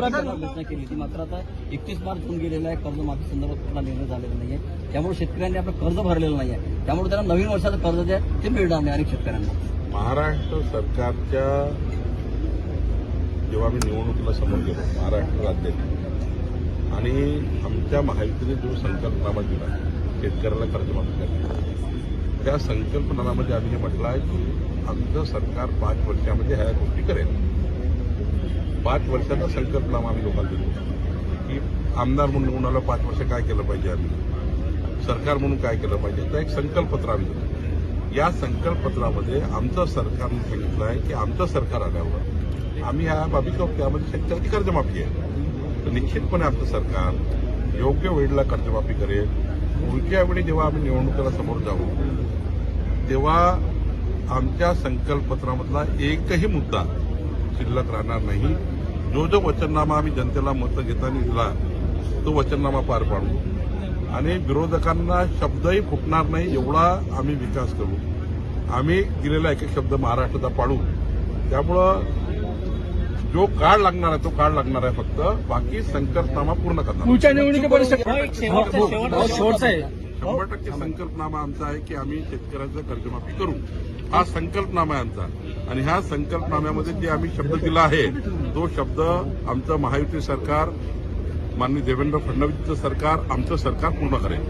घोषणा केली होती. मात्र आता एकतीस मार्च होऊन गेलेला आहे. कर्जमाफी संदर्भात कुठला निर्णय झालेला नाहीये. त्यामुळे शेतकऱ्यांनी आपलं कर्ज भरलेलं नाही आहे त्यामुळे त्यांना नवीन वर्षाचं कर्ज द्या ते मिळणार नाही अनेक शेतकऱ्यांना. महाराष्ट्र सरकारच्या जेव्हा आम्ही निवडणुकीला समोर गेलो महाराष्ट्र राज्यात आणि आमच्या महायुतीने जो संकल्पनामा दिला शेतकऱ्याला कर्जमाफी करण्याचा त्या संकल्पनामध्ये आम्ही हे म्हटलं आहे की आमचं सरकार पाच वर्षामध्ये ह्या गोष्टी करेल. पाच वर्षाचा संकल्पनामा आम्ही लोकांना दिलो. की आमदार म्हणून कोणाला पाच वर्ष काय केलं पाहिजे आम्ही? सरकार म्हणून काय केलं पाहिजे? तर एक संकल्पपत्र आम्ही दिलं. या संकल्पपत्रामध्ये आमचं सरकारने सांगितलं आहे की आमचं सरकार आल्यावर आम्ही ह्या बाबी करू त्यामध्ये शेतकऱ्याची कर्जमाफी आहे. तर निश्चितपणे आमचं सरकार योग्य वेळेला कर्जमाफी करेल. पुढच्या वेळी जेव्हा आम्ही निवडणुकीला समोर जाऊ तेव्हा आमच्या संकल्पपत्रामधला एकही मुद्दा शिल्लक राहणार नाही. जो जो वचननामा आम्ही जनतेला मतं घेताना दिला तो वचननामा पार पाडू. आणि विरोधकांना शब्दही फुटणार नाही एवढा आम्ही विकास करू. आम्ही दिलेला एक एक शब्द महाराष्ट्राचा पाडू. त्यामुळं जो काळ लागणार आहे तो काळ लागणार आहे फक्त. बाकी संकल्पनामा पूर्ण करणार. पुढच्या निवडणुकीपर्यंत शेवटचं आहे शंभर टक्के संकल्पनामा आमचा आहे की आम्ही शेतकऱ्यांचं कर्जमाफी करू. हा संकल्पनामा आहे आमचा. आणि ह्या संकल्पनाम्यामध्ये जे आम्ही शब्द दिला आहे तो शब्द आमचं महायुती सरकार माननीय देवेंद्र फडणवीसचं सरकार आमचं सरकार पूर्ण करेल.